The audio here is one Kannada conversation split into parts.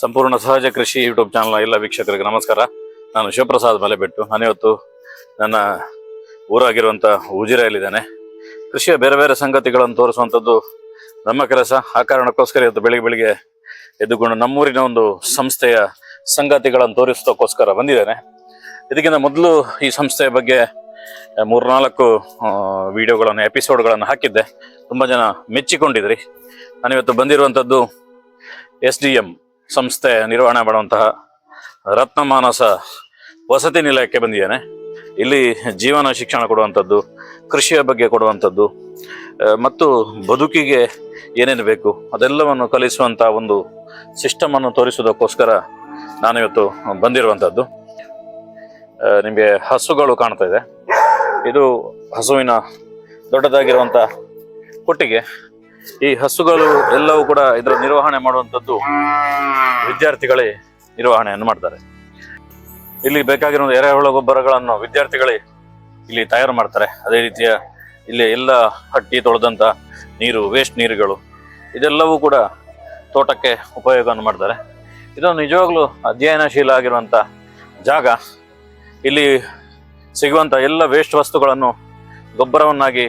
ಸಂಪೂರ್ಣ ಸಹಜ ಕೃಷಿ ಯೂಟ್ಯೂಬ್ ಚಾನಲ್ನ ಎಲ್ಲ ವೀಕ್ಷಕರಿಗೆ ನಮಸ್ಕಾರ. ನಾನು ಶಿವಪ್ರಸಾದ್ ಮಲೆಬೆಟ್ಟು. ನಾನಿವತ್ತು ನನ್ನ ಊರಾಗಿರುವಂಥ ಉಜಿರೆಯಲ್ಲಿದ್ದೇನೆ. ಕೃಷಿಯ ಬೇರೆ ಬೇರೆ ಸಂಗತಿಗಳನ್ನು ತೋರಿಸುವಂಥದ್ದು ನಮ್ಮ ಕೆಲಸ. ಆ ಕಾರಣಕ್ಕೋಸ್ಕರ ಇವತ್ತು ಬೆಳಿಗ್ಗೆ ಬೆಳಿಗ್ಗೆ ಎದ್ದುಕೊಂಡು ನಮ್ಮೂರಿನ ಒಂದು ಸಂಸ್ಥೆಯ ಸಂಗತಿಗಳನ್ನು ತೋರಿಸೋದಕ್ಕೋಸ್ಕರ ಬಂದಿದ್ದೇನೆ. ಇದಕ್ಕಿಂತ ಮೊದಲು ಈ ಸಂಸ್ಥೆಯ ಬಗ್ಗೆ ಮೂರ್ನಾಲ್ಕು ವಿಡಿಯೋಗಳನ್ನು, ಎಪಿಸೋಡ್ಗಳನ್ನು ಹಾಕಿದ್ದೆ. ತುಂಬ ಜನ ಮೆಚ್ಚಿಕೊಂಡಿದ್ರಿ. ನಾನಿವತ್ತು ಬಂದಿರುವಂಥದ್ದು ಎಸ್ ಡಿ ಎಂ. ಸಂಸ್ಥೆ ನಿರ್ವಹಣೆ ಮಾಡುವಂತಹ ರತ್ನಮಾನಸ ವಸತಿ ನಿಲಯಕ್ಕೆ ಬಂದಿದ್ದೇನೆ. ಇಲ್ಲಿ ಜೀವನ ಶಿಕ್ಷಣ ಕೊಡುವಂಥದ್ದು, ಕೃಷಿಯ ಬಗ್ಗೆ ಕೊಡುವಂಥದ್ದು ಮತ್ತು ಬದುಕಿಗೆ ಏನೇನು ಬೇಕು ಅದೆಲ್ಲವನ್ನು ಕಲಿಸುವಂಥ ಒಂದು ಸಿಸ್ಟಮನ್ನು ತೋರಿಸುವುದಕ್ಕೋಸ್ಕರ ನಾನಿವತ್ತು ಬಂದಿರುವಂಥದ್ದು. ನಿಮಗೆ ಹಸುಗಳು ಕಾಣ್ತಾ ಇದೆ. ಇದು ಹಸುವಿನ ದೊಡ್ಡದಾಗಿರುವಂಥ ಕೊಟ್ಟಿಗೆ. ಈ ಹಸುಗಳು ಎಲ್ಲವೂ ಕೂಡ ಇದರ ನಿರ್ವಹಣೆ ಮಾಡುವಂಥದ್ದು ವಿದ್ಯಾರ್ಥಿಗಳೇ ನಿರ್ವಹಣೆಯನ್ನು ಮಾಡ್ತಾರೆ. ಇಲ್ಲಿ ಬೇಕಾಗಿರೋ ಎರೆಹುಳ ಗೊಬ್ಬರಗಳನ್ನು ವಿದ್ಯಾರ್ಥಿಗಳೇ ಇಲ್ಲಿ ತಯಾರು ಮಾಡ್ತಾರೆ. ಅದೇ ರೀತಿಯ ಇಲ್ಲಿ ಎಲ್ಲ ಹಟ್ಟಿ ತೊಳೆದಂಥ ನೀರು ವೇಸ್ಟ್ ನೀರುಗಳು ಇದೆಲ್ಲವೂ ಕೂಡ ತೋಟಕ್ಕೆ ಉಪಯೋಗವನ್ನು ಮಾಡ್ತಾರೆ. ಇದು ನಿಜವಾಗ್ಲೂ ಅಧ್ಯಯನಶೀಲ ಆಗಿರುವಂಥ ಜಾಗ. ಇಲ್ಲಿ ಸಿಗುವಂಥ ಎಲ್ಲ ವೇಸ್ಟ್ ವಸ್ತುಗಳನ್ನು ಗೊಬ್ಬರವನ್ನಾಗಿ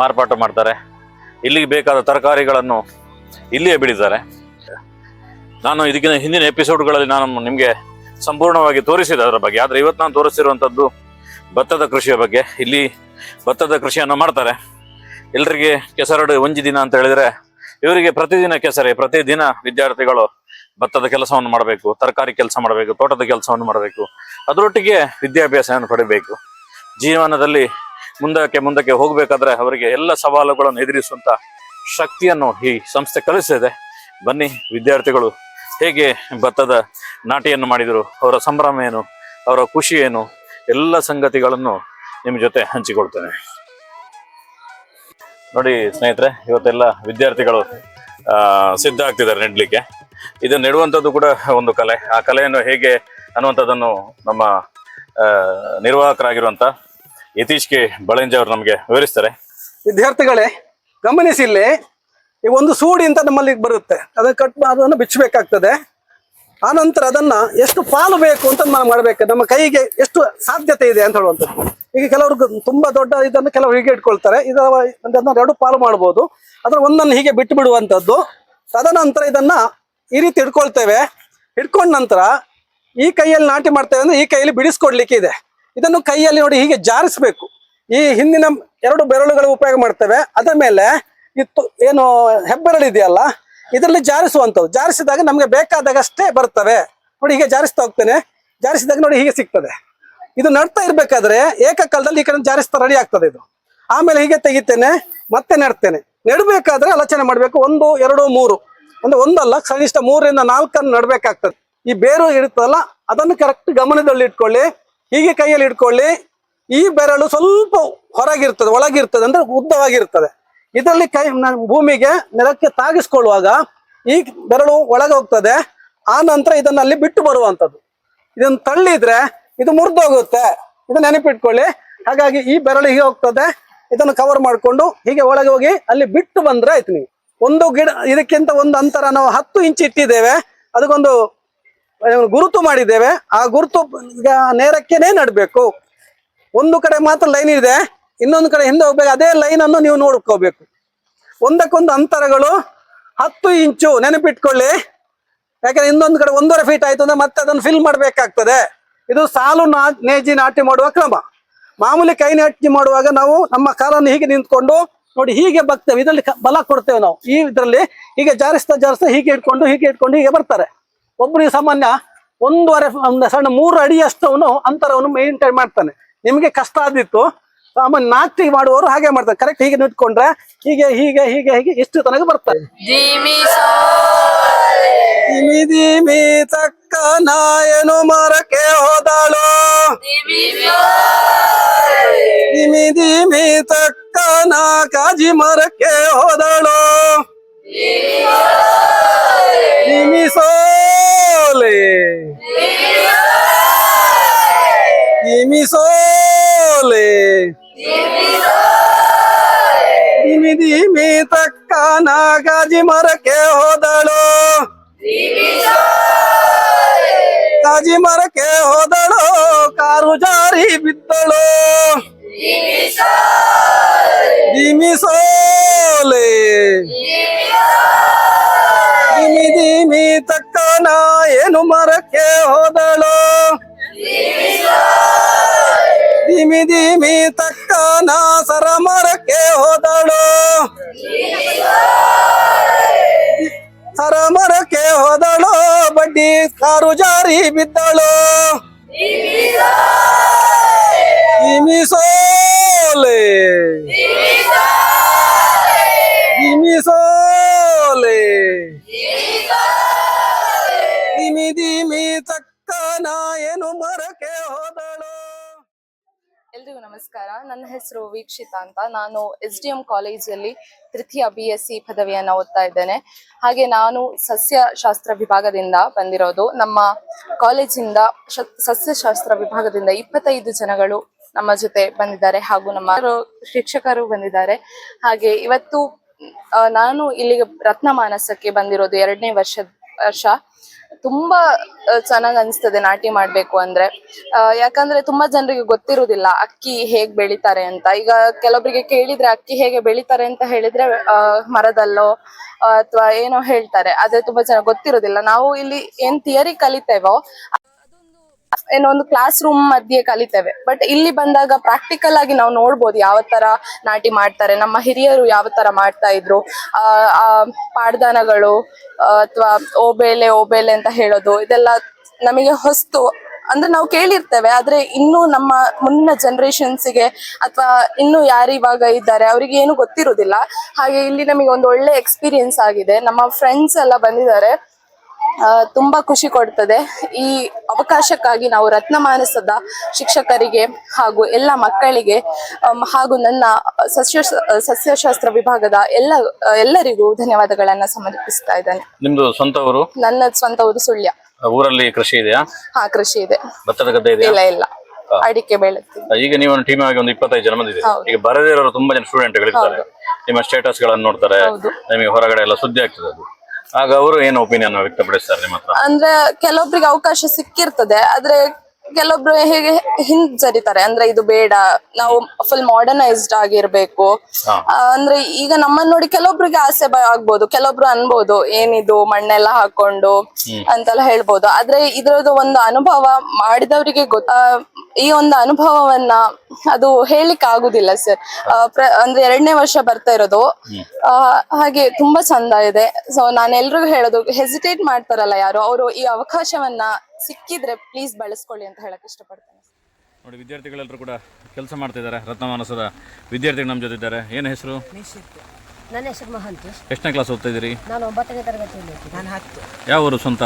ಮಾರ್ಪಾಟು ಮಾಡ್ತಾರೆ. ಇಲ್ಲಿಗೆ ಬೇಕಾದ ತರಕಾರಿಗಳನ್ನು ಇಲ್ಲಿಯೇ ಬೆಳೀತಾರೆ ನಾನು ಇದಕ್ಕಿಂತ ಹಿಂದಿನ ಎಪಿಸೋಡ್ಗಳಲ್ಲಿ ನಾನು ನಿಮಗೆ ಸಂಪೂರ್ಣವಾಗಿ ತೋರಿಸಿದೆ ಅದರ ಬಗ್ಗೆ. ಆದರೆ ಇವತ್ತು ನಾನು ತೋರಿಸಿರುವಂಥದ್ದು ಭತ್ತದ ಕೃಷಿಯ ಬಗ್ಗೆ. ಇಲ್ಲಿ ಭತ್ತದ ಕೃಷಿಯನ್ನು ಮಾಡ್ತಾರೆ. ಎಲ್ರಿಗೆ ಕೆಸರಡು ಒಂಜಿ ದಿನ ಅಂತ ಹೇಳಿದರೆ ಇವರಿಗೆ ಪ್ರತಿದಿನ ಕೆಸರೆ. ಪ್ರತಿದಿನ ವಿದ್ಯಾರ್ಥಿಗಳು ಭತ್ತದ ಕೆಲಸವನ್ನು ಮಾಡಬೇಕು, ತರಕಾರಿ ಕೆಲಸ ಮಾಡಬೇಕು, ತೋಟದ ಕೆಲಸವನ್ನು ಮಾಡಬೇಕು. ಅದರೊಟ್ಟಿಗೆ ವಿದ್ಯಾಭ್ಯಾಸವನ್ನು ಪಡಿಬೇಕು. ಜೀವನದಲ್ಲಿ ಮುಂದಕ್ಕೆ ಮುಂದಕ್ಕೆ ಹೋಗ್ಬೇಕಾದ್ರೆ ಅವರಿಗೆ ಎಲ್ಲ ಸವಾಲುಗಳನ್ನು ಎದುರಿಸುವಂತ ಶಕ್ತಿಯನ್ನು ಈ ಸಂಸ್ಥೆ ಕಲಿಸಿದೆ. ಬನ್ನಿ ವಿದ್ಯಾರ್ಥಿಗಳು, ಹೇಗೆ ಭತ್ತದ ನಾಟಿಯನ್ನು ಮಾಡಿದರು, ಅವರ ಸಂಭ್ರಮ ಏನು, ಅವರ ಖುಷಿ ಏನು, ಎಲ್ಲ ಸಂಗತಿಗಳನ್ನು ನಿಮ್ಮ ಜೊತೆ ಹಂಚಿಕೊಳ್ತೇನೆ. ನೋಡಿ ಸ್ನೇಹಿತರೆ, ಇವತ್ತೆಲ್ಲ ವಿದ್ಯಾರ್ಥಿಗಳು ಸಿದ್ಧ ಆಗ್ತಿದ್ದಾರೆ ನೆಡ್ಲಿಕ್ಕೆ. ಇದು ನೆಡುವಂಥದ್ದು ಕೂಡ ಒಂದು ಕಲೆ. ಆ ಕಲೆಯನ್ನು ಹೇಗೆ ಅನ್ನುವಂಥದ್ದನ್ನು ನಮ್ಮ ನಿರ್ವಾಹಕರಾಗಿರುವಂಥ ಯತೀಶ್ ಕೆ ಬಳಂಜಿ ಅವರು ನಮಗೆ ವಿವರಿಸ್ತಾರೆ. ವಿದ್ಯಾರ್ಥಿಗಳೇ ಗಮನಿಸಿಲ್ಲಿ ಈ ಒಂದು ಸೂಡಿ ಅಂತ ನಮ್ಮಲ್ಲಿ ಬರುತ್ತೆ. ಅದನ್ನ ಕಟ್ ಅದನ್ನು ಬಿಚ್ಚಬೇಕಾಗ್ತದೆ. ಆನಂತರ ಅದನ್ನ ಎಷ್ಟು ಪಾಲು ಬೇಕು ಅಂತ ನಾವು ಮಾಡಬೇಕು. ನಮ್ಮ ಕೈಗೆ ಎಷ್ಟು ಸಾಧ್ಯತೆ ಇದೆ ಅಂತ ಹೇಳುವಂಥದ್ದು. ಈಗ ಕೆಲವರು ತುಂಬಾ ದೊಡ್ಡ ಇದನ್ನು ಕೆಲವರು ಹೀಗೆ ಇಟ್ಕೊಳ್ತಾರೆ. ಇದರ ಎರಡು ಪಾಲು ಮಾಡ್ಬೋದು. ಅದರ ಒಂದನ್ನು ಹೀಗೆ ಬಿಟ್ಟು ಬಿಡುವಂಥದ್ದು. ತದನಂತರ ಇದನ್ನ ಈ ರೀತಿ ಇಟ್ಕೊಳ್ತೇವೆ ಹಿಡ್ಕೊಂಡ ನಂತರ ಈ ಕೈಯಲ್ಲಿ ನಾಟಿ ಮಾಡ್ತೇವೆ ಅಂದ್ರೆ ಈ ಕೈಯಲ್ಲಿ ಬಿಡಿಸ್ಕೊಡ್ಲಿಕ್ಕೆ ಇದೆ ಇದನ್ನು ಕೈಯಲ್ಲಿ ನೋಡಿ ಹೀಗೆ ಜಾರಿಸ್ಬೇಕು. ಈ ಹಿಂದಿನ ಎರಡು ಬೆರಳುಗಳು ಉಪಯೋಗ ಮಾಡ್ತೇವೆ. ಅದರ ಮೇಲೆ ಇತ್ತು ಏನು ಹೆಬ್ಬೆರಳು ಇದೆಯಲ್ಲ, ಇದರಲ್ಲಿ ಜಾರಿಸುವಂಥವು ಜಾರಿಸಿದಾಗ ನಮಗೆ ಬೇಕಾದಾಗಷ್ಟೇ ಬರ್ತವೆ. ನೋಡಿ ಹೀಗೆ ಜಾರಿಸ್ತಾ ಹೋಗ್ತೇನೆ. ಜಾರಿಸಿದಾಗ ನೋಡಿ ಹೀಗೆ ಸಿಗ್ತದೆ. ಇದು ನಡ್ತಾ ಇರಬೇಕಾದ್ರೆ ಏಕಕಾಲದಲ್ಲಿ ಈ ಕಡೆ ಜಾರಿಸ್ತಾ ರೆಡಿ ಆಗ್ತದೆ ಇದು. ಆಮೇಲೆ ಹೀಗೆ ತೆಗಿತೇನೆ, ಮತ್ತೆ ನೆಡ್ತೇನೆ. ನೆಡಬೇಕಾದ್ರೆ ಆಲೋಚನೆ ಮಾಡಬೇಕು. ಒಂದು, ಎರಡು, ಮೂರು. ಅಂದ್ರೆ ಒಂದಲ್ಲ, ಕನಿಷ್ಠ ಮೂರರಿಂದ ನಾಲ್ಕನ್ನು ನೆಡಬೇಕಾಗ್ತದೆ. ಈ ಬೇರು ಇರುತ್ತಲ್ಲ, ಅದನ್ನು ಕರೆಕ್ಟ್ ಗಮನದಲ್ಲಿ ಇಟ್ಕೊಳ್ಳಿ ಹೀಗೆ ಕೈಯಲ್ಲಿ ಇಟ್ಕೊಳ್ಳಿ ಈ ಬೆರಳು ಸ್ವಲ್ಪ ಹೊರಗಿರ್ತದೆ, ಒಳಗಿರ್ತದೆ ಅಂದ್ರೆ ಉದ್ದವಾಗಿರ್ತದೆ. ಇದರಲ್ಲಿ ಕೈ ಭೂಮಿಗೆ ನೆಲಕ್ಕೆ ತಾಗಿಸ್ಕೊಳ್ಳುವಾಗ ಈ ಬೆರಳು ಒಳಗೆ ಹೋಗ್ತದೆ. ಆ ನಂತರ ಇದನ್ನ ಅಲ್ಲಿ ಬಿಟ್ಟು ಬರುವಂತದ್ದು ಇದನ್ನು ತಳ್ಳಿದ್ರೆ ಇದು ಮುರಿದೋಗುತ್ತೆ. ಇದು ನೆನಪಿಟ್ಕೊಳ್ಳಿ. ಹಾಗಾಗಿ ಈ ಬೆರಳು ಹೀಗೆ ಹೋಗ್ತದೆ. ಇದನ್ನು ಕವರ್ ಮಾಡಿಕೊಂಡು ಹೀಗೆ ಒಳಗೆ ಹೋಗಿ ಅಲ್ಲಿ ಬಿಟ್ಟು ಬಂದ್ರೆ ಆಯ್ತು ನೀವು. ಒಂದು ಗಿಡ ಇದಕ್ಕಿಂತ ಒಂದು ಅಂತರ ನಾವು ಹತ್ತು ಇಂಚ್ ಇಟ್ಟಿದ್ದೇವೆ. ಅದಕ್ಕೊಂದು ಗುರುತು ಮಾಡಿದ್ದೇವೆ. ಆ ಗುರುತು ಈಗ ನೇರಕ್ಕೆನೇ ನಡಬೇಕು. ಒಂದು ಕಡೆ ಮಾತ್ರ ಲೈನ್ ಇದೆ. ಇನ್ನೊಂದು ಕಡೆ ಹಿಂದೆ ಹೋಗ್ಬೇಕು. ಅದೇ ಲೈನ್ ಅನ್ನು ನೀವು ನೋಡ್ಕೋಬೇಕು. ಒಂದಕ್ಕೊಂದು ಅಂತರಗಳು ಹತ್ತು ಇಂಚು ನೆನಪಿಟ್ಕೊಳ್ಳಿ. ಯಾಕಂದ್ರೆ ಇನ್ನೊಂದು ಕಡೆ ಒಂದೂವರೆ ಫೀಟ್ ಆಯ್ತು ಅಂದ್ರೆ ಮತ್ತೆ ಅದನ್ನು ಫಿಲ್ ಮಾಡಬೇಕಾಗ್ತದೆ. ಇದು ಸಾಲು ನಾ, ನೇಜಿ ನಾಟಿ ಮಾಡುವ ಕ್ರಮ. ಮಾಮೂಲಿ ಕೈ ನಾಟಿ ಮಾಡುವಾಗ ನಾವು ನಮ್ಮ ಕಾಲನ್ನು ಹೀಗೆ ನಿಂತ್ಕೊಂಡು ನೋಡಿ ಹೀಗೆ ಬಗ್ತೇವೆ. ಇದರಲ್ಲಿ ಬಲ ಕೊಡ್ತೇವೆ ನಾವು. ಈ ಇದರಲ್ಲಿ ಹೀಗೆ ಜಾರಿಸ್ತಾ ಜಾರಿಸ್ತಾ ಹೀಗೆ ಇಟ್ಕೊಂಡು ಹೀಗೆ ಇಟ್ಕೊಂಡು ಹೀಗೆ ಬರ್ತಾರೆ. ಒಬ್ಬರಿಗೆ ಸಾಮಾನ್ಯ ಒಂದೂವರೆ ಒಂದು ಸಣ್ಣ ಮೂರು ಅಡಿಯಷ್ಟು ಅವನು ಅಂತರವನ್ನು ಮೇಂಟೈನ್ ಮಾಡ್ತಾನೆ. ನಿಮಗೆ ಕಷ್ಟ ಆದಿತ್ತು ಸಾಮಾನ್ಯ ನಾಟಿ ಮಾಡುವವರು ಹಾಗೆ ಮಾಡ್ತಾರೆ. ಕರೆಕ್ಟ್ ಹೀಗೆ ನಿಂತ್ಕೊಂಡ್ರೆ ಹೀಗೆ ಹೀಗೆ ಹೀಗೆ ಹೀಗೆ ಇಷ್ಟು ತನಕ ಬರ್ತಾರೆ. ತಕ್ಕ ನಾಯನು ಮರಕ್ಕೆ ಹೋದಳು. ದಿಮಿ ದಿಮಿ ತಕ್ಕ ನಾ ಕಾಜಿ ಮರಕ್ಕೆ ಹೋದಳು. ದಿಮಿ ಸೋಲೆ ದಿಮಿ ಸೋಲೆ ದಿಮಿ ದಿಮಿ ತಕ್ಕ ನಾ ಕಾಜಿ ಮರಕ್ಕೆ ಹೋದಳು ರಾಜಿ ಮರಕ್ಕೆ ಹೋದಳು ಕಾರು ಜಾರಿ ಬಿದ್ದಳು ದಿಮಿಸೋಲೆ ದಿಮಿ ದಿಮಿ ತಕ್ಕನ ಏನು ಮರಕ್ಕೆ ಹೋದಳು. ದಿಮಿ ದಿಮಿ ತಕ್ಕನ ಸರ ಮರಕ್ಕೆ ಹೋದಳು. ಸರ ಮರಕ್ಕೆ ಹೋದಳು, ಬಡ್ಡಿ ಕಾರು ಜಾರಿ ಬಿದ್ದಳು. ದಿಮಿಸೋಲೆ ದಿಮಿಸೋಲೆ ದಿಮಿ ದಿಮಿ ತಕ್ಕನ ಏನು ಮರಕೆ ಹೋದಳು. ಎಲ್ರಿಗೂ ನಮಸ್ಕಾರ. ನನ್ನ ಹೆಸರು ವೀಕ್ಷಿತಾ ಅಂತ. ನಾನು ಎಸ್ ಡಿ ಎಂ ಕಾಲೇಜಲ್ಲಿ ತೃತೀಯ ಬಿ ಎಸ್ ಸಿ ಪದವಿಯನ್ನು ಓದ್ತಾ ಇದ್ದೇನೆ. ಹಾಗೆ ನಾನು ಸಸ್ಯಶಾಸ್ತ್ರ ವಿಭಾಗದಿಂದ ಬಂದಿರೋದು. ನಮ್ಮ ಕಾಲೇಜಿಂದ ಶ- ಸಸ್ಯಶಾಸ್ತ್ರ ವಿಭಾಗದಿಂದ ಇಪ್ಪತ್ತೈದು ಜನಗಳು ನಮ್ಮ ಜೊತೆ ಬಂದಿದ್ದಾರೆ ಹಾಗೂ ನಮ್ಮ ಶಿಕ್ಷಕರು ಬಂದಿದ್ದಾರೆ. ಹಾಗೆ ಇವತ್ತು ನಾನು ಇಲ್ಲಿಗೆ ರತ್ನಮಾನಸಕ್ಕೆ ಬಂದಿರೋದು ಎರಡನೇ ವರ್ಷ ವರ್ಷ. ತುಂಬಾ ಚೆನ್ನಾಗಿ ಅನಿಸ್ತದೆ ನಾಟಿ ಮಾಡ್ಬೇಕು ಅಂದ್ರೆ. ಯಾಕಂದ್ರೆ ತುಂಬಾ ಜನರಿಗೆ ಗೊತ್ತಿರುವುದಿಲ್ಲ ಅಕ್ಕಿ ಹೇಗ್ ಬೆಳಿತಾರೆ ಅಂತ. ಈಗ ಕೆಲವೊಬ್ಬರಿಗೆ ಕೇಳಿದ್ರೆ ಅಕ್ಕಿ ಹೇಗೆ ಬೆಳಿತಾರೆ ಅಂತ ಹೇಳಿದ್ರೆ ಮರದಲ್ಲೋ ಅಥವಾ ಏನೋ ಹೇಳ್ತಾರೆ. ಆದ್ರೆ ತುಂಬಾ ಜನ ಗೊತ್ತಿರೋದಿಲ್ಲ. ನಾವು ಇಲ್ಲಿ ಏನ್ ಥಿಯರಿ ಕಲಿತೇವೋ ಏನೋ ಒಂದು ಕ್ಲಾಸ್ ರೂಮ್ ಮಧ್ಯೆ ಕಲಿತೇವೆ. ಬಟ್ ಇಲ್ಲಿ ಬಂದಾಗ ಪ್ರಾಕ್ಟಿಕಲ್ ಆಗಿ ನಾವು ನೋಡ್ಬೋದು ಯಾವ ತರ ನಾಟಿ ಮಾಡ್ತಾರೆ, ನಮ್ಮ ಹಿರಿಯರು ಯಾವ ತರ ಮಾಡ್ತಾ ಇದ್ರು, ಆ ಪಾಡ್ದಾನಗಳು ಅಥವಾ ಓಬೇಲೆ ಓಬೇಲೆ ಅಂತ ಹೇಳೋದು, ಇದೆಲ್ಲ ನಮಗೆ ಹೊಸ್ತು. ಅಂದ್ರೆ ನಾವು ಕೇಳಿರ್ತೇವೆ, ಆದ್ರೆ ಇನ್ನು ನಮ್ಮ ಮುಂದಿನ ಜನರೇಷನ್ಸ್ಗೆ ಅಥವಾ ಇನ್ನು ಯಾರು ಇವಾಗ ಇದ್ದಾರೆ, ಅವರಿಗೆ ಏನು ಗೊತ್ತಿರುವುದಿಲ್ಲ. ಹಾಗೆ ಇಲ್ಲಿ ನಮಗೆ ಒಂದು ಒಳ್ಳೆ ಎಕ್ಸ್ಪೀರಿಯನ್ಸ್ ಆಗಿದೆ. ನಮ್ಮ ಫ್ರೆಂಡ್ಸ್ ಎಲ್ಲ ಬಂದಿದ್ದಾರೆ. ತುಂಬಾ ಖುಷಿ ಕೊಡ್ತದೆ. ಈ ಅವಕಾಶಕ್ಕಾಗಿ ನಾವು ರತ್ನಮಾನಸದ ಶಿಕ್ಷಕರಿಗೆ ಹಾಗೂ ಎಲ್ಲ ಮಕ್ಕಳಿಗೆ ಹಾಗೂ ನನ್ನ ಸಸ್ಯ ಸಸ್ಯಶಾಸ್ತ್ರ ವಿಭಾಗದ ಎಲ್ಲ ಎಲ್ಲರಿಗೂ ಧನ್ಯವಾದಗಳನ್ನ ಸಮರ್ಪಿಸ್ತಾ ಇದ್ದೇನೆ. ನಿಮ್ದು ಸ್ವಂತ ಊರು? ನನ್ನ ಸ್ವಂತ ಊರು ಸುಳ್ಯ. ಊರಲ್ಲಿ ಕೃಷಿ ಇದೆಯಾ? ಹಾ ಕೃಷಿ ಇದೆ. ಭತ್ತದ ಗದ್ದೆ ಇಲ್ಲ ಇಲ್ಲ. ಅಡಿಕೆ ಬೆಳೆ ಈಗ ನೀವು ಟೀಮ್ ಆಗಿ ಒಂದು ಇಪ್ಪತ್ತೈದು ಜನ ಬಂದಿದೆ. ಈಗ ಬರದೇ ಇರೋರು ತುಂಬಾ ಜನ ಸ್ಟೂಡೆಂಟ್ ಗಳಿರ್ತಾರೆ. ನಿಮ್ಮ ಸ್ಟೇಟಸ್ ಗಳನ್ನ ನೋಡ್ತಾರೆ. ನಿಮಗೆ ಹೊರಗಡೆ ಎಲ್ಲ ಸುದ್ದಿ ಆಗ್ತದೆ ಅದು. ಆಗ ಅವರು ಏನು ಒಪಿನಿಯನ್ ವ್ಯಕ್ತಪಡಿಸ್ತಾರೆ ನಿಮ್ಮ ಹತ್ರ? ಅಂದ್ರೆ ಕೆಲವೊಬ್ರಿಗೆ ಅವಕಾಶ ಸಿಕ್ಕಿರ್ತದೆ ಆದ್ರೆ ಕೆಲವೊಬ್ರು ಹೇಗೆ ಹಿಂಜರಿತಾರೆ ಅಂದ್ರೆ ಇದು ಬೇಡ ನಾವು ಫುಲ್ ಮಾಡರ್ನೈಸ್ಡ್ ಆಗಿರ್ಬೇಕು. ಅಂದ್ರೆ ಈಗ ನಮ್ಮನ್ನ ನೋಡಿ ಕೆಲವೊಬ್ರಿಗೆ ಆಸೆ ಆಗ್ಬೋದು. ಕೆಲವೊಬ್ರು ಅನ್ಬೋದು ಏನಿದು ಮಣ್ಣೆಲ್ಲ ಹಾಕೊಂಡು ಅಂತೆಲ್ಲ ಹೇಳ್ಬೋದು. ಆದ್ರೆ ಇದ್ರದ್ದು ಒಂದು ಅನುಭವ ಮಾಡಿದವರಿಗೆ ಗೊತ್ತಾ ಈ ಒಂದು ಅನುಭವವನ್ನ ಅದು ಹೇಳಿಕ್ ಆಗುದಿಲ್ಲ ಸರ್. ಅಂದ್ರೆ ಎರಡನೇ ವರ್ಷ ಬರ್ತಾ ಇರೋದು. ಹಾಗೆ ತುಂಬಾ ಚಂದ ಇದೆ. ಸೊ ನಾನು ಎಲ್ರಿಗೂ ಹೇಳೋದು ಹೆಸಿಟೇಟ್ ಮಾಡ್ತಾರಲ್ಲ ಯಾರು? ಅವರು ಈ ಅವಕಾಶವನ್ನ ಸಿಕ್ಕಿದ್ರೆ ಪ್ಲೀಸ್ ಬಳಸ್ಕೊಳ್ಳಿ ಅಂತ ಹೇಳಕ್ ಇಷ್ಟಪಡ್ತೇನೆ. ನೋಡಿ ವಿದ್ಯಾರ್ಥಿಗಳೆಲ್ಲರೂ ಕೂಡ ಕೆಲಸ ಮಾಡ್ತಿದ್ದಾರೆ ರತ್ನಮಾನಸದ ವಿದ್ಯಾರ್ಥಿಗಳು ನಮ್ಮ ಜೊತೆ ಇದ್ದಾರೆ ಏನು ಹೆಸರು? ನನ್ನ ಹೆಸರು ಮಹಂತೇಶ್ ಎಷ್ಟನೇ ಕ್ಲಾಸ್ ಓದ್ತಾ ಇದ್ದೀರಿ? ನಾನು ಒಂಬತ್ತನೇ ತರಗತಿಯಲ್ಲಿ ನಾನು ಹತ್ತು. ಯಾವ ಊರು ಸ್ವಂತ?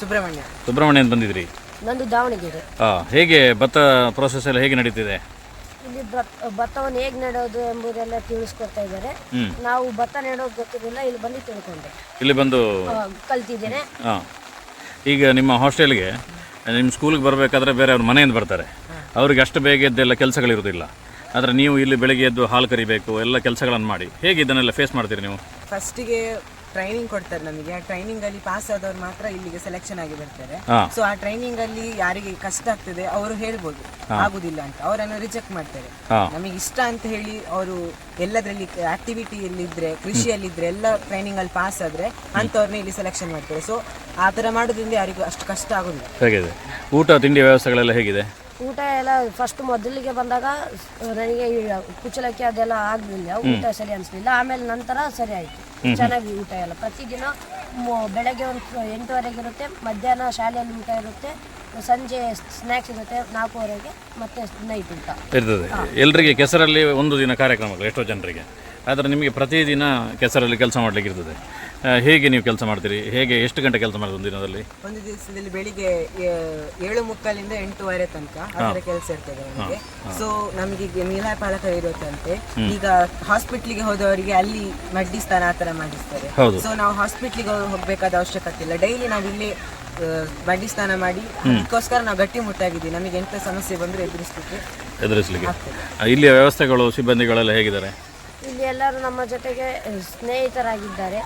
ಸುಬ್ರಹ್ಮಣ್ಯ. ಸುಬ್ರಹ್ಮಣ್ಯ ಅಂತ ಬಂದಿದ್ರಿ ನಂದು ದಾವಣಗೆರೆ. ಹಾ ಹೇಗೆ ಭತ್ತ ಪ್ರೋಸೆಸ್ ಎಲ್ಲ ಹೇಗೆ ನಡೀತಿದೆ? ಇಲ್ಲಿ ಭತ್- ಭತ್ತವನ್ನು ಹೇಗೆ ನೆಡೋದು ಎಂಬುದೆಲ್ಲ ತಿಳಿಸ್ಕೊಡ್ತಾ ಇದ್ದಾರೆ. ಹ್ಮ್. ನಾವು ಭತ್ತ ನೆಡೋದು ಗೊತ್ತಿರಲಿಲ್ಲ ಇಲ್ಲಿ ಬಂದು ತಿಳ್ಕೊಂಡೆ. ಇಲ್ಲಿ ಬಂದು ಕಲ್ತಿದ್ದೇನೆ. ಹಾಂ ಈಗ ನಿಮ್ಮ ಹಾಸ್ಟೆಲ್ಗೆ, ನಿಮ್ಮ ಸ್ಕೂಲ್ಗೆ ಬರಬೇಕಾದ್ರೆ ಬೇರೆ ಅವ್ರ ಮನೆಯಿಂದ ಬರ್ತಾರೆ. ಅವ್ರಿಗೆ ಅಷ್ಟು ಬೇಗ ಎದ್ದೆಲ್ಲ ಕೆಲಸಗಳಿರೋದಿಲ್ಲ ಆದರೆ ನೀವು ಇಲ್ಲಿ ಬೆಳಗ್ಗೆ ಎದ್ದು ಹಾಲು ಕರಿಬೇಕು, ಎಲ್ಲ ಕೆಲಸಗಳನ್ನು ಮಾಡಿ. ಹೇಗೆ ಇದನ್ನೆಲ್ಲ ಫೇಸ್ ಮಾಡ್ತೀರಿ ನೀವು? ಫಸ್ಟಿಗೆ ಟ್ರೈನಿಂಗ್ ಕೊಡ್ತಾರೆ ನಮಗೆ. ಆ ಟ್ರೈನಿಂಗ್ ಅಲ್ಲಿ ಪಾಸ್ ಆದವ್ರು ಮಾತ್ರ ಇಲ್ಲಿಗೆ ಸೆಲೆಕ್ಷನ್ ಆಗಿ ಬರ್ತಾರೆ. ಸೊ ಆ ಟ್ರೈನಿಂಗ್ ಅಲ್ಲಿ ಯಾರಿಗೆ ಕಷ್ಟ ಆಗ್ತದೆ ಅವರು ಹೇಳ್ಬೋದು. ಆಗುದಿಲ್ಲ ಅಂತ. ಅವರನ್ನು ರಿಜೆಕ್ಟ್ ಮಾಡ್ತಾರೆ. ನಮಗೆ ಇಷ್ಟ ಅಂತ ಹೇಳಿ ಅವರು ಎಲ್ಲದರಲ್ಲಿ ಆಕ್ಟಿವಿಟಿಯಲ್ಲಿ ಇದ್ರೆ ಕೃಷಿಯಲ್ಲಿದ್ರೆ ಎಲ್ಲ ಟ್ರೈನಿಂಗ್ ಅಲ್ಲಿ ಪಾಸ್ ಆದ್ರೆ ಅಂತವ್ರನ್ನ ಇಲ್ಲಿ ಸೆಲೆಕ್ಷನ್ ಮಾಡ್ತಾರೆ. ಸೊ ಆ ತರ ಮಾಡೋದ್ರಿಂದ ಯಾರಿಗೂ ಅಷ್ಟು ಕಷ್ಟ ಆಗೋದಿಲ್ಲ. ಹೇಗಿದೆ? ಊಟ ತಿಂಡಿ ವ್ಯವಸ್ಥೆಗಳೆಲ್ಲ ಹೇಗಿದೆ? ಊಟ ಎಲ್ಲ ಫಸ್ಟ್ ಮೊದಲಿಗೆ ಬಂದಾಗ ನನಗೆ ಕುಚಲಕ್ಕಿ ಅದೆಲ್ಲ ಆಗಲಿಲ್ಲ. ಊಟ ಸರಿ ಅನಿಸ್ಲಿಲ್ಲ. ಆಮೇಲೆ ನಂತರ ಸರಿ ಆಯಿತು. ಚೆನ್ನಾಗಿ ಊಟ ಇಲ್ಲ ಪ್ರತಿದಿನ ಬೆಳಗ್ಗೆ ಒಂದು ಎಂಟುವರೆಗೆ ಇರುತ್ತೆ ಮಧ್ಯಾಹ್ನ ಶಾಲೆಯಲ್ಲಿ ಊಟ ಇರುತ್ತೆ ಸಂಜೆ ಸ್ನ್ಯಾಕ್ಸ್ ಇರುತ್ತೆ ನಾಲ್ಕೂವರೆಗೆ ಮತ್ತೆ ನೈಟ್ ಊಟ. ಇರ್ತದೆ. ಎಲ್ರಿಗೆ ಕೆಸರಲ್ಲಿ ಒಂದು ದಿನ ಕಾರ್ಯಕ್ರಮಗಳು ಎಷ್ಟೋ ಜನರಿಗೆ. ಆದರೆ ನಿಮಗೆ ಪ್ರತಿದಿನ ಕೆಸರಲ್ಲಿ ಕೆಲಸ ಮಾಡಲಿಕ್ಕೆ ಇರ್ತದೆ. ಹೇಗೆ ನೀವು ಕೆಲಸ ಮಾಡ್ತೀರಿ? ಹೇಗೆ ಎಷ್ಟು ಗಂಟೆ ಕೆಲಸ ಮಾಡೋದು ಒಂದು ದಿನದಲ್ಲಿ? ಒಂದು ದಿವಸದಲ್ಲಿ ಬೆಳಿಗ್ಗೆ ಏ- ಏಳು ಮುಕ್ಕಾಲಿಂದ ಎಂಟೂವರೆ ತನಕ ಅದರ ಕೆಲಸ ಇರ್ತದೆ ನಮಗೆ. ಸೊ ನಮಗೆ ಈಗ ನೀಲಾಪಾಲಕ ಇರುತ್ತಂತೆ. ಈಗ ಹಾಸ್ಪಿಟ್ಲಿಗೆ ಹೋದವರಿಗೆ ಅಲ್ಲಿ ಮಡ್ಡಿ ಸ್ಥಾನ ಆ ಥರ ಮಾಡಿಸ್ತಾರೆ. ಹೌದು. ಸೊ ನಾವು ಹಾಸ್ಪಿಟ್ಲಿಗೆ ಹೋಗ್ಬೇಕಾದ ಅವಶ್ಯಕತೆ ಇಲ್ಲ. ಡೈಲಿ ನಾವು ಇಲ್ಲೇ ಆ, ಮಡ್ಡಿ ಸ್ನಾನ ಮಾಡಿ ಅದಕ್ಕೋಸ್ಕರ ನಾವು ಗಟ್ಟಿ ಮುಟ್ಟಾಗಿದ್ದೀವಿ. ನಮಗೆ ಎಂಥ ಸಮಸ್ಯೆ ಬಂದ್ರೆ ಎದುರಿಸ್ಲಿಕ್ಕೆ ಎದುರಿಸಲಿಕ್ಕೆ. ಇಲ್ಲಿಯ ವ್ಯವಸ್ಥೆಗಳು ಸಿಬ್ಬಂದಿಗಳೆಲ್ಲ ಹೇಗಿದ್ದಾರೆ? ಇಲ್ಲಿ ಎಲ್ಲರೂ ನಮ್ಮ ಜೊತೆಗೆ ಸ್ನೇಹಿತರಾಗಿದ್ದಾರೆ.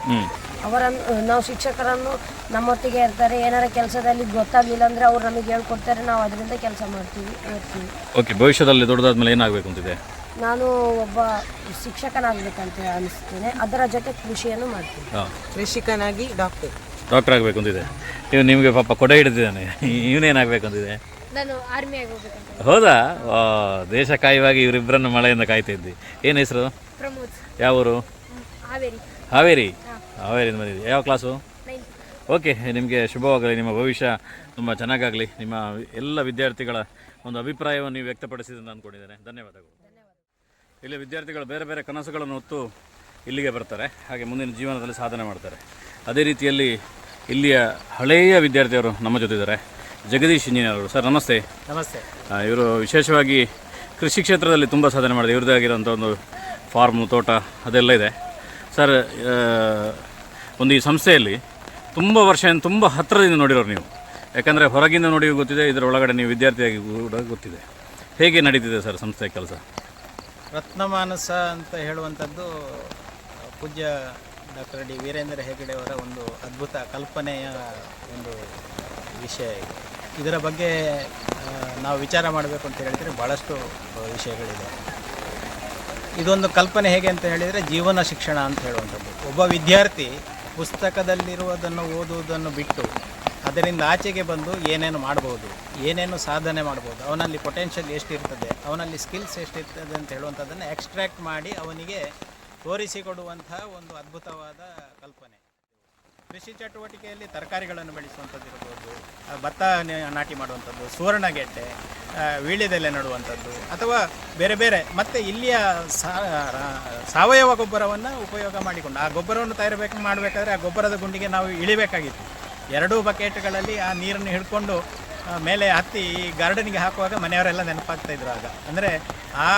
ಅವರನ್ನು ನಾವು ಶಿಕ್ಷಕರನ್ನು ನಮ್ಮೊತ್ತಿಗೆ ಇರ್ತಾರೆ. ಏನಾರ ಕೆಲಸದಲ್ಲಿ ಗೊತ್ತಾಗಲಿಲ್ಲ ಅಂದ್ರೆ ಅವ್ರು ನಮಗೆ ಹೇಳ್ಕೊಡ್ತಾರೆ. ನಾವು ಅದರಿಂದ ಕೆಲಸ ಮಾಡ್ತೀವಿ ಓದ್ತೀವಿ. ಓಕೆ ಭವಿಷ್ಯದಲ್ಲಿ ದೊಡ್ಡದಾದ್ಮೇಲೆ ಏನಾಗಬೇಕು ಅಂತಿದೆ ನಾನು ಒಬ್ಬ ಶಿಕ್ಷಕನಾಗಬೇಕಂತ ಅನಿಸ್ತೇನೆ. ಅದರ ಜೊತೆ ಕೃಷಿಯನ್ನು ಮಾಡ್ತೀನಿ. ಕೃಷಿಕನಾಗಿ ಡಾಕ್ಟರ್ ಡಾಕ್ಟರ್ ಆಗಬೇಕು ಅಂತಿದೆ ಇವ್ ನಿಮಗೆ ಪಾಪ ಕೊಡೆ ಹಿಡಿದಿದ್ದಾನೆ. ಇವನೇನಾಗಬೇಕು ಅಂತಿದೆ ನಾನು ಆರ್ಮಿ ಆಗಿ ಹೋಗ್ಬೇಕಂತ. ಹೌದಾ? ದೇಶ ಕಾಯುವಾಗಿ ಇವರಿಬ್ಬರನ್ನು ಮಳೆಯಿಂದ ಕಾಯ್ತಾ ಇದ್ದಿ. ಏನು ಹೆಸರು? ಪ್ರಮೋದ್. ಯಾವ ಊರು ಹಾವೇರಿ. ಹಾವೇರಿ? ಹಾವೇರಿಯಿಂದ ಬಂದಿದ್ದೆ ಯಾವ ಕ್ಲಾಸು ಓಕೆ ನಿಮಗೆ ಶುಭವಾಗಲಿ ನಿಮ್ಮ ಭವಿಷ್ಯ ತುಂಬ ಚೆನ್ನಾಗಾಗಲಿ. ನಿಮ್ಮ ಎಲ್ಲ ವಿದ್ಯಾರ್ಥಿಗಳ ಒಂದು ಅಭಿಪ್ರಾಯವನ್ನು ನೀವು ವ್ಯಕ್ತಪಡಿಸಿದ ನಾನು ಅಂದ್ಕೊಂಡಿದ್ದೇನೆ ಧನ್ಯವಾದಗಳು. ಇಲ್ಲಿ ವಿದ್ಯಾರ್ಥಿಗಳು ಬೇರೆ ಬೇರೆ ಕನಸುಗಳನ್ನು ಹೊತ್ತು ಇಲ್ಲಿಗೆ ಬರ್ತಾರೆ. ಹಾಗೆ ಮುಂದಿನ ಜೀವನದಲ್ಲಿ ಸಾಧನೆ ಮಾಡ್ತಾರೆ. ಅದೇ ರೀತಿಯಲ್ಲಿ ಇಲ್ಲಿಯ ಹಳೆಯ ವಿದ್ಯಾರ್ಥಿಯವರು ನಮ್ಮ ಜೊತೆ ಇದ್ದಾರೆ. ಜಗದೀಶ್ ಇಂಜಿನಿಯರ್ ಅವರು. ಸರ್ ನಮಸ್ತೆ. ನಮಸ್ತೆ. ಇವರು ವಿಶೇಷವಾಗಿ ಕೃಷಿ ಕ್ಷೇತ್ರದಲ್ಲಿ ತುಂಬ ಸಾಧನೆ ಮಾಡಿದೆ ಇವ್ರದ್ದೇ ಆಗಿರೋಂಥ ಒಂದು ಫಾರ್ಮು, ತೋಟ ಅದೆಲ್ಲ ಇದೆ. ಸರ್ ಒಂದು ಈ ಸಂಸ್ಥೆಯಲ್ಲಿ ತುಂಬ ವರ್ಷ ತುಂಬ ಹತ್ತಿರದಿಂದ ನೋಡಿರೋರು ನೀವು. ಯಾಕಂದರೆ ಹೊರಗಿಂದ ನೋಡಿ ಗೊತ್ತಿದೆ, ಇದರ ಒಳಗಡೆ ನೀವು ವಿದ್ಯಾರ್ಥಿಯಾಗಿ ಕೂಡ ಗೊತ್ತಿದೆ. ಹೇಗೆ ನಡೀತಿದೆ ಸರ್ ಸಂಸ್ಥೆಯ ಕೆಲಸ? ರತ್ನಮಾನಸ ಅಂತ ಹೇಳುವಂಥದ್ದು, ಪೂಜ್ಯ ಡಾಕ್ಟರ್ ಡಿ ವೀರೇಂದ್ರ ಹೆಗಡೆ ಅವರ ಒಂದು ಅದ್ಭುತ ಕಲ್ಪನೆಯ ಒಂದು ವಿಷಯ ಇದು. ಇದರ ಬಗ್ಗೆ ನಾವು ವಿಚಾರ ಮಾಡಬೇಕು ಅಂತ ಹೇಳಿದರೆ ಭಾಳಷ್ಟು ವಿಷಯಗಳಿದೆ. ಇದೊಂದು ಕಲ್ಪನೆ ಹೇಗೆ ಅಂತ ಹೇಳಿದರೆ ಜೀವನ ಶಿಕ್ಷಣ ಅಂತ ಹೇಳುವಂಥದ್ದು. ಒಬ್ಬ ವಿದ್ಯಾರ್ಥಿ ಪುಸ್ತಕದಲ್ಲಿರುವುದನ್ನು ಓದುವುದನ್ನು ಬಿಟ್ಟು ಅದರಿಂದ ಆಚೆಗೆ ಬಂದು ಏನೇನು ಮಾಡ್ಬೋದು, ಏನೇನು ಸಾಧನೆ ಮಾಡ್ಬೋದು, ಅವನಲ್ಲಿ ಪೊಟೆನ್ಷಿಯಲ್ ಎಷ್ಟಿರ್ತದೆ, ಅವನಲ್ಲಿ ಸ್ಕಿಲ್ಸ್ ಎಷ್ಟಿರ್ತದೆ ಅಂತ ಹೇಳುವಂಥದ್ದನ್ನು ಎಕ್ಸ್ಟ್ರಾಕ್ಟ್ ಮಾಡಿ ಅವನಿಗೆ ತೋರಿಸಿಕೊಡುವಂತಹ ಒಂದು ಅದ್ಭುತವಾದ ಕಲ್ಪನೆ. ಕೃಷಿ ಚಟುವಟಿಕೆಯಲ್ಲಿ ತರಕಾರಿಗಳನ್ನು ಬೆಳೆಸುವಂಥದ್ದು ಇರ್ಬೋದು ಭತ್ತ ನಾಟಿ ಮಾಡುವಂಥದ್ದು ಸುವರ್ಣಗೆಡ್ಡೆ ವೀಳ್ಯದೆಲೆ ನೆಡುವಂಥದ್ದು, ಅಥವಾ ಬೇರೆ ಬೇರೆ, ಮತ್ತು ಇಲ್ಲಿಯ ಸಾವಯವ ಗೊಬ್ಬರವನ್ನು ಉಪಯೋಗ ಮಾಡಿಕೊಂಡು, ಆ ಗೊಬ್ಬರವನ್ನು ತಯಾರಬೇಕು, ಮಾಡಬೇಕಾದ್ರೆ ಆ ಗೊಬ್ಬರದ ಗುಂಡಿಗೆ ನಾವು ಇಳಿಬೇಕಾಗಿತ್ತು. ಎರಡೂ ಬಕೆಟ್ಗಳಲ್ಲಿ ಆ ನೀರನ್ನು ಹಿಡ್ಕೊಂಡು ಮೇಲೆ ಹತ್ತಿ ಈ ಗಾರ್ಡನಿಗೆ ಹಾಕುವಾಗ ಮನೆಯವರೆಲ್ಲ ನೆನಪಾಗ್ತಾ ಇದ್ರು ಆಗ. ಅಂದರೆ ಆ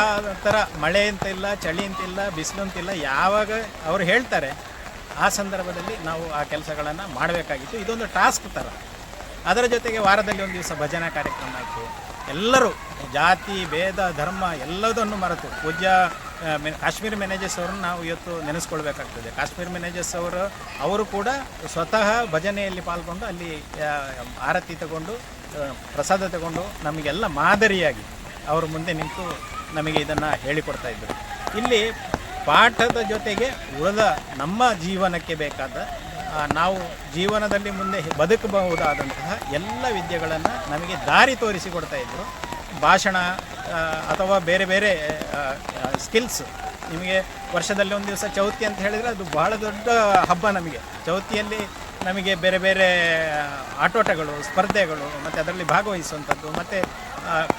ಥರ ಮಳೆ ಅಂತ ಇಲ್ಲ ಚಳಿ ಅಂತಿಲ್ಲ, ಬಿಸಿಲು ಅಂತಿಲ್ಲ, ಯಾವಾಗ ಅವರು ಹೇಳ್ತಾರೆ ಆ ಸಂದರ್ಭದಲ್ಲಿ ನಾವು ಆ ಕೆಲಸಗಳನ್ನು ಮಾಡಬೇಕಾಗಿತ್ತು. ಇದೊಂದು ಟಾಸ್ಕ್ ಥರ ಅದರ ಜೊತೆಗೆ ವಾರದಲ್ಲಿ ಒಂದು ದಿವಸ ಭಜನಾ ಕಾರ್ಯಕ್ರಮ ಆಯಿತು ಎಲ್ಲರೂ ಜಾತಿ, ಭೇದ, ಧರ್ಮ ಎಲ್ಲದನ್ನು ಮರೆತು. ಪೂಜ್ಯ ಕಾಶ್ಮೀರ್ ಮ್ಯಾನೇಜರ್ಸ್ ಅವರನ್ನು ನಾವು ಇವತ್ತು ನೆನೆಸ್ಕೊಳ್ಬೇಕಾಗ್ತದೆ. ಕಾಶ್ಮೀರ್ ಮ್ಯಾನೇಜರ್ಸ್ ಅವರು ಅವರು ಕೂಡ ಸ್ವತಃ ಭಜನೆಯಲ್ಲಿ ಪಾಲ್ಗೊಂಡು ಅಲ್ಲಿ ಆರತಿ ತಗೊಂಡು ಪ್ರಸಾದ ತಗೊಂಡು ನಮಗೆಲ್ಲ ಮಾದರಿಯಾಗಿ ಅವರು ಮುಂದೆ ನಿಂತು ನಮಗೆ ಇದನ್ನು ಹೇಳಿಕೊಡ್ತಾ ಇದ್ದರು ಇಲ್ಲಿ ಪಾಠದ ಜೊತೆಗೆ ಉಳಿದ ನಮ್ಮ ಜೀವನಕ್ಕೆ ಬೇಕಾದ ನಾವು ಜೀವನದಲ್ಲಿ ಮುಂದೆ ಬದುಕಬಹುದಾದಂತಹ ಎಲ್ಲ ವಿದ್ಯೆಗಳನ್ನು ನಮಗೆ ದಾರಿ ತೋರಿಸಿಕೊಡ್ತಾ ಇದ್ದರು ಭಾಷಣ ಅಥವಾ ಬೇರೆ ಬೇರೆ ಸ್ಕಿಲ್ಸ್ ನಿಮಗೆ ವರ್ಷದಲ್ಲಿ ಒಂದು ದಿವಸ ಚೌತಿ ಅಂತ ಹೇಳಿದರೆ ಅದು ಬಹಳ ದೊಡ್ಡ ಹಬ್ಬ ನಮಗೆ. ಚೌತಿಯಲ್ಲಿ ನಮಗೆ ಬೇರೆ ಬೇರೆ ಆಟೋಟಗಳು, ಸ್ಪರ್ಧೆಗಳು, ಮತ್ತು ಅದರಲ್ಲಿ ಭಾಗವಹಿಸುವಂಥದ್ದು, ಮತ್ತು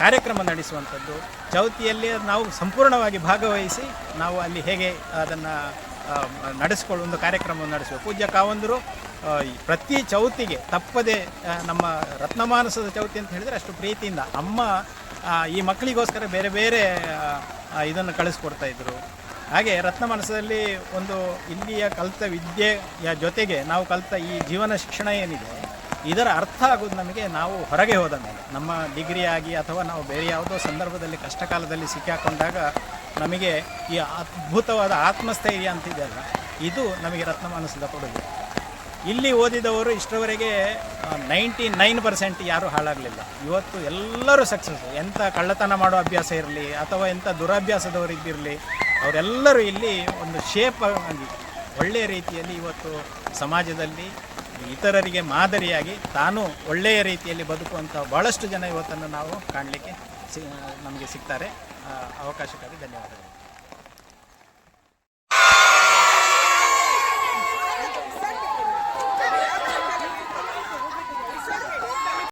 ಕಾರ್ಯಕ್ರಮ ನಡೆಸುವಂಥದ್ದು, ಚೌತಿಯಲ್ಲಿ ನಾವು ಸಂಪೂರ್ಣವಾಗಿ ಭಾಗವಹಿಸಿ ನಾವು ಅಲ್ಲಿ ಹೇಗೆ ಅದನ್ನು ನಡೆಸ್ಕೊಳ್ಳೋ, ಒಂದು ಕಾರ್ಯಕ್ರಮವನ್ನು ನಡೆಸುವ. ಪೂಜ್ಯ ಕಾವಂದರು ಪ್ರತಿ ಚೌತಿಗೆ ತಪ್ಪದೆ ನಮ್ಮ ರತ್ನಮಾನಸದ ಚೌತಿ ಅಂತ ಹೇಳಿದರೆ ಅಷ್ಟು ಪ್ರೀತಿಯಿಂದ ಅಮ್ಮ ಈ ಮಕ್ಕಳಿಗೋಸ್ಕರ ಬೇರೆ ಬೇರೆ ಇದನ್ನು ಕಳಿಸ್ಕೊಡ್ತಾ ಇದ್ದರು ರತ್ನ ಮನಸ್ಸಲ್ಲಿ ಒಂದು ಇಲ್ಲಿಯ ಕಲಿತ ವಿದ್ಯೆಯ ಜೊತೆಗೆ ನಾವು ಕಲಿತ ಈ ಜೀವನ ಶಿಕ್ಷಣ ಏನಿದೆ, ಇದರ ಅರ್ಥ ಆಗೋದು ನಮಗೆ ನಾವು ಹೊರಗೆ ಹೋದ ಮೇಲೆ. ನಮ್ಮ ಡಿಗ್ರಿ ಆಗಿ ಅಥವಾ ನಾವು ಬೇರೆ ಯಾವುದೋ ಸಂದರ್ಭದಲ್ಲಿ, ಕಷ್ಟಕಾಲದಲ್ಲಿ ಸಿಕ್ಕಾಕೊಂಡಾಗ ನಮಗೆ ಈ ಅದ್ಭುತವಾದ ಆತ್ಮಸ್ಥೈರ್ಯ ಅಂತಿದೆಯಲ್ಲ, ಇದು ನಮಗೆ ರತ್ನ ಮನಸ್ಸಿನ ಕೊಡುಗೆ ಇಲ್ಲಿ ಓದಿದವರು ಇಷ್ಟರವರೆಗೆ ನೈಂಟಿ ನೈನ್ ಪರ್ಸೆಂಟ್ ಯಾರೂ ಹಾಳಾಗಲಿಲ್ಲ. ಇವತ್ತು ಎಲ್ಲರೂ ಸಕ್ಸಸ್ ಎಂಥ ಕಳ್ಳತನ ಮಾಡೋ ಅಭ್ಯಾಸ ಇರಲಿ, ಅಥವಾ ಎಂಥ ದುರಭ್ಯಾಸದವರಿದ್ದಿರಲಿ ಅವರೆಲ್ಲರೂ ಇಲ್ಲಿ ಒಂದು ಶೇಪ್ ಆಗಿ ಒಳ್ಳೆಯ ರೀತಿಯಲ್ಲಿ ಇವತ್ತು ಸಮಾಜದಲ್ಲಿ ಇತರರಿಗೆ ಮಾದರಿಯಾಗಿ ತಾನು ಒಳ್ಳೆಯ ರೀತಿಯಲ್ಲಿ ಬದುಕುವಂಥ ಭಾಳಷ್ಟು ಜನ ಇವತ್ತನ್ನು ನಾವು ಕಾಣಲಿಕ್ಕೆ ಸಿ, ನಮಗೆ ಸಿಗ್ತಾರೆ. ಅವಕಾಶಕ್ಕಾಗಿ ಧನ್ಯವಾದಗಳು.